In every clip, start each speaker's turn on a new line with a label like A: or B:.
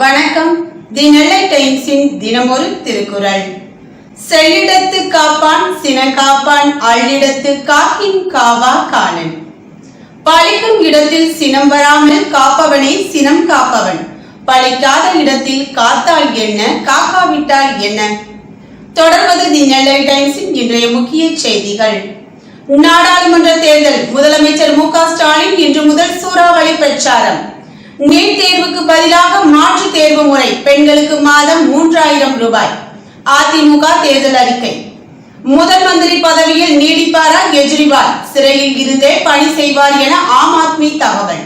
A: வணக்கம். தி நெல்லை டைம்ஸின் தினமொரு திருக்குறள். செல்லிடத்து காப்பான் சின காப்பான் அள்ளிடத்து காக்கின் காவா காலன் பழிக்கும் இடத்தில் சினம் வராமல் காப்பவனே சினம் காப்பவன். பழிக்காத இடத்தில் காத்தால் என்ன காக்காவிட்டால் என்ன? தொடர்வது தி நெல்லை டைம்ஸின் இன்றைய முக்கிய செய்திகள். நாடாளுமன்ற தேர்தல் முதலமைச்சர் மு க ஸ்டாலின் இன்று முதல் சூறாவளி பிரச்சாரம். நீட் தேர்வுக்கு பதிலாக தேர்வு முறை பெண்களுக்கு மாதம் மூன்றாயிரம் ரூபாய். அதிமுக தேர்தல் அறிக்கை. முதல் மந்திரி பதவியில் நீடிப்பாரா கெஜ்ரிவால்? சிறையில் இருந்தே பணி செய்வார் என ஆம் ஆத்மி தகவல்.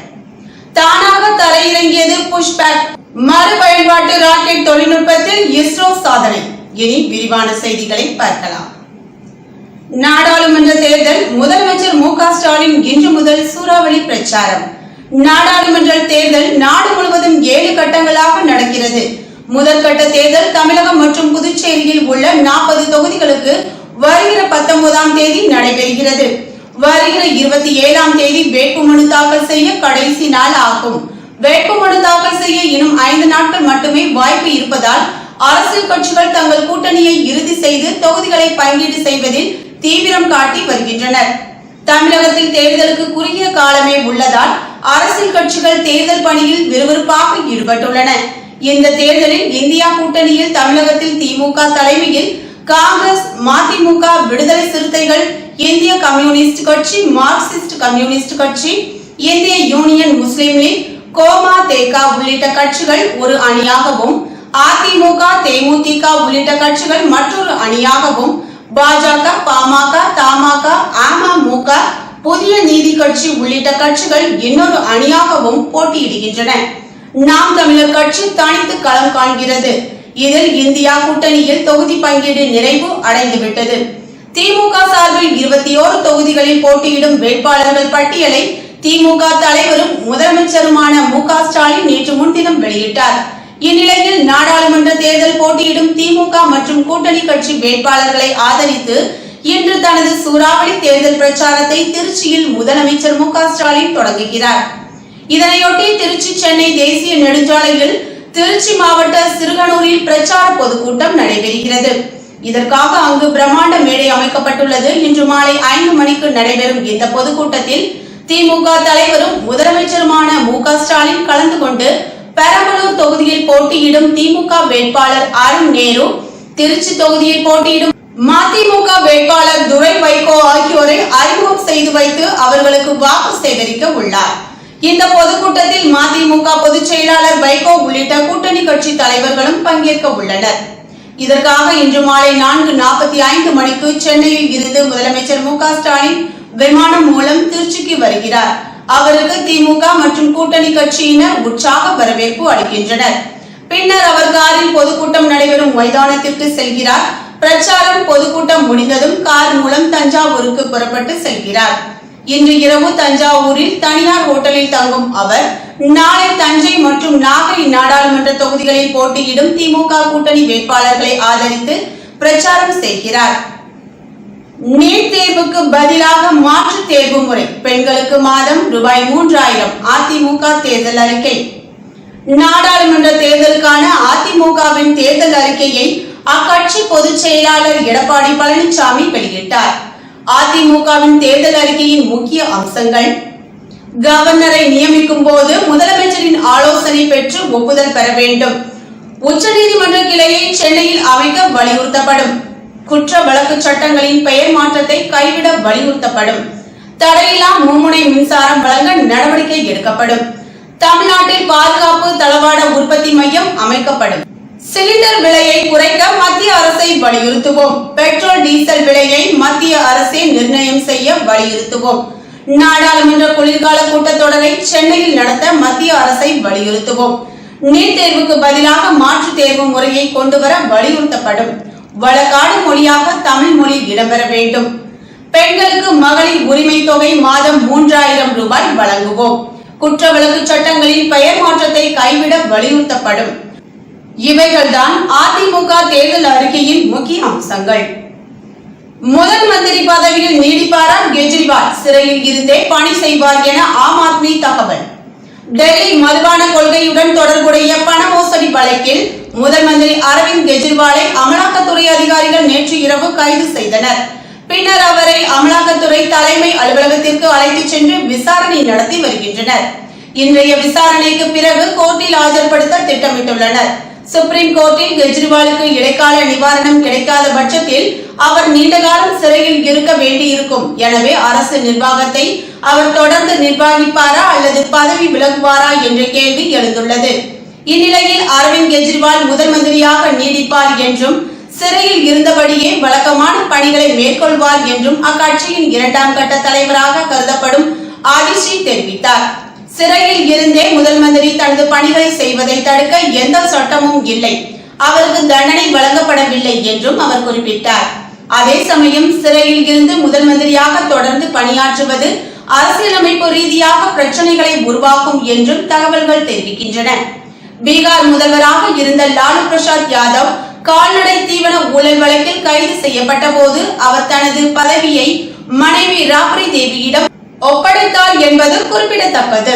A: தானாக தரையிறங்கியது புஷ்பேக். மறுபயன்பாட்டு ராக்கெட் தொழில்நுட்பத்தில் இஸ்ரோ சாதனை. இனி விரிவான செய்திகளை பார்க்கலாம். நாடாளுமன்ற தேர்தல் முதலமைச்சர் மு க ஸ்டாலின் இன்று முதல் சூறாவளி பிரச்சாரம். நாடாளுமன்ற தேர்தல் நாடு முழுவதும் ஏழு வருகிறது முதற்கட்ட தேர்தல் தமிழகம் மற்றும் புதுச்சேரியில் உள்ள நாற்பது தொகுதிகளுக்கு வருகிற பத்தொன்பதாம் தேதி நடைபெறுகிறது. வருகிற இருபத்தி ஏழாம் தேதி வேட்புமனு தாக்கல் செய்ய கடைசி நாள் ஆகும். வேட்புமனு தாக்கல் செய்ய இன்னும் ஐந்து நாட்கள் மட்டுமே வாய்ப்பு இருப்பதால் அரசியல் கட்சிகள் தங்கள் கூட்டணியை இறுதி செய்து தொகுதிகளை பங்கீடு செய்வதில் தீவிரம் காட்டி வருகின்றனர். தமிழகத்தில் தேர்தலுக்கு குறுகிய காலமே உள்ளதால் அரசியல் கட்சிகள் தேர்தல் பணியில் விறுவிறுப்பாக ஈடுபட்டுள்ளன. இந்த தேர்தலில் இந்தியா கூட்டணியில் தமிழகத்தில் திமுக தலைமையில் காங்கிரஸ் மதிமுக விடுதலை சிறுத்தைகள் இந்திய கம்யூனிஸ்ட் கட்சி மார்க்சிஸ்ட் கம்யூனிஸ்ட் கட்சி இந்திய யூனியன் முஸ்லீம் லீக் கோமா தேகா உள்ளிட்ட கட்சிகள் ஒரு அணியாகவும் அதிமுக தேமுதிக உள்ளிட்ட கட்சிகள் மற்றொரு அணியாகவும் பாஜக பாமக தமாக அமமுக புதிய நீதி கட்சி உள்ளிட்ட கட்சிகள் இன்னொரு அணியாகவும் போட்டியிடுகின்றன. நாம் தமிழர் கட்சி தனித்து களம் காண்கிறது. இதில் இந்தியா கூட்டணியில் தொகுதி பங்கீடு நிறைவு அடைந்துவிட்டது. திமுக சார்பில் இருபத்தி ஓரு தொகுதிகளில் போட்டியிடும் வேட்பாளர்கள் பட்டியலை திமுக தலைவரும் முதலமைச்சருமான மு க ஸ்டாலின் நேற்று முன்தினம் வெளியிட்டார். இந்நிலையில் நாடாளுமன்ற தேர்தல் போட்டியிடும் திமுக மற்றும் கூட்டணி கட்சி வேட்பாளர்களை ஆதரித்து இன்று தனது சூறாவளி தேர்தல் பிரச்சாரத்தை திருச்சியில் முதலமைச்சர் மு க ஸ்டாலின் தொடங்குகிறார். இதனையொட்டி திருச்சி சென்னை தேசிய நெடுஞ்சாலையில் திருச்சி மாவட்ட சிறுகனூரில் பிரச்சார பொதுக்கூட்டம் நடைபெறுகிறது. இதற்காக அங்கு பிரம்மாண்ட மேடை அமைக்கப்பட்டுள்ளது. இன்று மாலை ஐந்து மணிக்கு நடைபெறும் இந்த பொதுக்கூட்டத்தில் திமுக தலைவரும் முதலமைச்சருமான மு க ஸ்டாலின் கலந்து கொண்டு பெரம்பலூர் தொகுதியில் போட்டியிடும் திமுக வேட்பாளர் அருண் நேரு திருச்சி தொகுதியில் போட்டியிடும் மதிமுக வேட்பாளர் துரை வைகோ ஆகியோரை அறிமுகம் செய்து வைத்து அவர்களுக்கு வாக்கு சேகரிக்க உள்ளார். இந்த பொதுக்கூட்டத்தில் மதிமுக பொதுச் செயலாளர் வைகோ உள்ளிட்ட கூட்டணி கட்சி தலைவர்களும் பங்கேற்க உள்ளனர். இதற்காக இன்று மாலை நான்கு நாற்பத்தி ஐந்து மணிக்கு சென்னையில் இருந்து முதலமைச்சர் மு ஸ்டாலின் விமானம் மூலம் திருச்சிக்கு வருகிறார். அவருக்கு திமுக மற்றும் கூட்டணி கட்சியினர் உற்சாக வரவேற்பு அளிக்கின்றனர். பின்னர் அவர் காரில் பொதுக்கூட்டம் நடைபெறும் மைதானத்திற்கு செல்கிறார். பிரச்சாரம் பொதுக்கூட்டம் முடிந்ததும் கார் மூலம் தஞ்சாவூருக்கு புறப்பட்டு செல்கிறார். இன்று இரவு தஞ்சாவூரில் தனியார் ஹோட்டலில் தங்கும் அவர் நாளை தஞ்சை மற்றும் நாகை நாடாளுமன்ற தொகுதிகளில் போட்டியிடும் திமுக கூட்டணி வேட்பாளர்களை ஆதரித்து பிரச்சாரம் செய்கிறார். நீட் தேர்வுக்கு பதிலாக மாற்று தேர்வு முறை பெண்களுக்கு மாதம் ரூபாய் மூன்றாயிரம் அதிமுக தேர்தல் அறிக்கை. நாடாளுமன்ற தேர்தலுக்கான அதிமுகவின் தேர்தல் அறிக்கையை அக்கட்சி பொதுச் செயலாளர் எடப்பாடி பழனிசாமி வெளியிட்டார். அதிமுகவின் தேர்தல் அறிக்கையின் முக்கிய அம்சங்கள். கவர்னரை நியமிக்கும் போது முதலமைச்சரின் ஆலோசனை பெற்று ஒப்புதல் பெற வேண்டும். உச்சநீதிமன்ற கிளையை சென்னையில் அமைக்க வலியுறுத்தப்படும். குற்ற வழக்கு சட்டங்களின் பெயர் மாற்றத்தை கைவிட வலியுறுத்தப்படும். தடையில்லா மும்முனை மின்சாரம் வழங்க நடவடிக்கை எடுக்கப்படும். தமிழ்நாட்டில் பாதுகாப்பு தளவாட உற்பத்தி மையம் அமைக்கப்படும். சிலிண்டர் விலையை குறைக்க மத்திய அரசை வலியுறுத்துவோம். பெட்ரோல் டீசல் விலையை மத்திய அரசே நிர்ணயம் செய்ய வலியுறுத்துவோம். நாடாளுமன்ற குளிர்கால கூட்டத்தொடரை சென்னையில் நடத்த மத்திய அரசை வலியுறுத்துவோம். நீட் தேர்வுக்கு பதிலாக மாற்று தேர்வு முறையை கொண்டுவர வலியுறுத்தப்படும். வழக்காடு மொழியாக தமிழ் மொழி இடம்பெற வேண்டும். பெண்களுக்கு மகளிர் உரிமை தொகை மாதம் மூன்றாயிரம் ரூபாய் வழங்குவோம். குற்ற வழக்கு சட்டங்களில் பெயர் மாற்றத்தை கைவிட வலியுறுத்தப்படும். இவைகள்தான் அதிமுக தேர்தல் அறிக்கையின் முக்கிய அம்சங்கள். முதல் மந்திரி பதவியில் நீடிப்பாரா கெஜ்ரிவால். சிறையில் இருந்தே பணி செய்வார் என ஆம் ஆத்மி தகவல். டெல்லி மதுபான கொள்கையுடன் தொடர்புடைய பண மோசடி வழக்கில் முதல் மந்திரி அரவிந்த் கெஜ்ரிவாலை அமலாக்கத்துறை அதிகாரிகள் நேற்று இரவு கைது செய்தனர். பின்னர் அவரை அமலாக்கத்துறை தலைமை அலுவலகத்திற்கு அழைத்துச் சென்று விசாரணை நடத்தி வருகின்றனர். இன்றைய விசாரணைக்கு பிறகு கோர்ட்டில் ஆஜர்படுத்த திட்டமிட்டுள்ளனர். சுப்ரீம் கோர்ட்டில் கெஜ்ரிவாலுக்கு இடைக்கால நிவாரணம் கிடைக்காத பட்சத்தில் அவர் நீண்டகாலம் சிறையில் இருக்க வேண்டியிருக்கும். எனவே அரசு நிர்வாகத்தை அவர் தொடர்ந்து நிர்வகிப்பாரா அல்லது பதவி விலகுவாரா என்ற கேள்வி எழுந்துள்ளது. இந்நிலையில் அரவிந்த் கெஜ்ரிவால் முதல் மந்திரியாக நீடிப்பார் என்றும் சிறையில் இருந்தபடியே வழக்கமான பணிகளை மேற்கொள்வார் என்றும் அக்கட்சியின் இரண்டாம் கட்ட தலைவராக கருதப்படும் ஆதிஷி தெரிவித்தார். சிறையில் இருந்தே முதல் மந்திரி தனது பணிகளை செய்வதை தடுக்க எந்த சட்டமும் இல்லை. அவருக்கு தண்டனை வழங்கப்படவில்லை என்றும் அவர் குறிப்பிட்டார். அதே சமயம் சிறையில் இருந்து முதல் மந்திரியாக தொடர்ந்து பணியாற்றுவது அரசியலமைப்பு ரீதியாக பிரச்சனைகளை உருவாக்கும் என்றும் தகவல்கள் தெரிவிக்கின்றன. பீகார் முதல்வராக இருந்த லாலு பிரசாத் யாதவ் கால்நடை தீவன ஊழல் வழக்கில் கைது செய்யப்பட்ட போது அவர் தனது பதவியை மனைவி ராப்ரி தேவியிடம் ஒப்படைத்தார் என்பது குறிப்பிடத்தக்கது.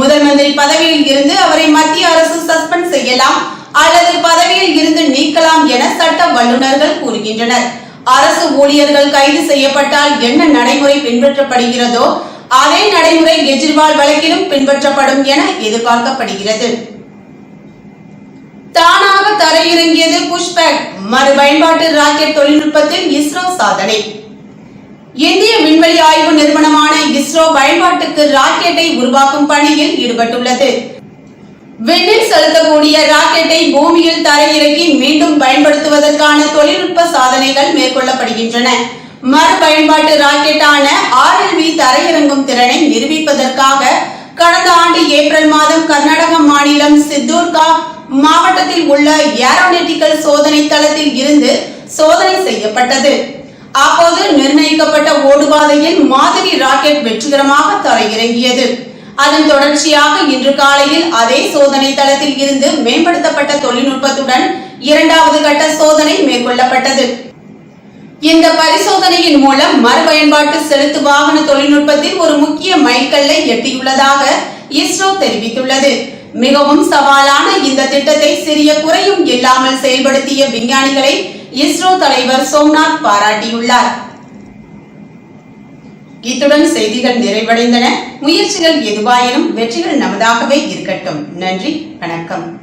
A: முதல் மந்திரி பதவியில் இருந்து அவரை மத்திய அரசு சஸ்பெண்ட் செய்யலாம் அல்லது பதவியில் இருந்து நீக்கலாம் என சட்ட வல்லுநர்கள் கூறுகின்றனர். அரசு ஊழியர்கள் கைது செய்யப்பட்டால் என்ன நடைமுறை பின்பற்றப்படுகிறதோ அதே நடைமுறை கெஜ்ரிவால் வழக்கிலும் பின்பற்றப்படும் என எதிர்பார்க்கப்படுகிறது. தானாக தரையிறங்கியது புஷ்பேக் மறுபயன்பாட்டு ராக்கெட் தொழில்நுட்பத்தில் இஸ்ரோ சாதனை. இந்திய விண்வெளி ஆய்வு நிறுவனமான இஸ்ரோ பயன்பாட்டுக்கு ராக்கெட்டை உருவாக்கும் பணியில் ஈடுபட்டுள்ளது. விண்ணில் செலுத்தக்கூடிய ராக்கெட்டை பூமியில் தரையிறக்கி மீண்டும் பயன்படுத்துவதற்கான தொழில்நுட்ப சாதனைகள் மேற்கொள்ளப்படுகின்றன. மறுபயன்பாட்டு ராக்கெட்டான ஆர்எல்வி தரையிறங்கும் திறனை நிரூபிப்பதற்காக கடந்த ஆண்டு ஏப்ரல் மாதம் கர்நாடக மாநிலம் சித்தூர்கா மாவட்டத்தில் உள்ள ஏரோனெட்டிக்கல் சோதனை தளத்தில் இருந்து சோதனை செய்யப்பட்டது. அப்போது நிர்ணயிக்கப்பட்ட ஓடுபாதையில் மாதிரி ராக்கெட் வெற்றிகரமாக தரையிறங்கியது. அதன் தொடர்ச்சியாக இன்று காலையில் அதே சோதனை தளத்தில் இருந்து மேம்படுத்தப்பட்ட தொழில்நுட்பத்துடன் இரண்டாவது கட்ட சோதனை மேற்கொள்ளப்பட்டது. இந்த பரிசோதனையின் மூலம் மறுபயன்பாட்டு செலுத்து வாகன தொழில்நுட்பத்தில் ஒரு முக்கிய மைல்கல்லை எட்டியுள்ளதாக இஸ்ரோ தெரிவித்துள்ளது. மிகவும் சவாலான இந்த திட்டத்தை சிறிய குறையும் இல்லாமல் செயல்படுத்திய விஞ்ஞானிகளை இஸ்ரோ தலைவர் சோம்நாத் பாராட்டியுள்ளார். இத்துடன் செய்திகள் நிறைவடைந்தன. முயற்சிகள் எதுவாயினும் வெற்றிகள் நமதாகவே இருக்கட்டும். நன்றி வணக்கம்.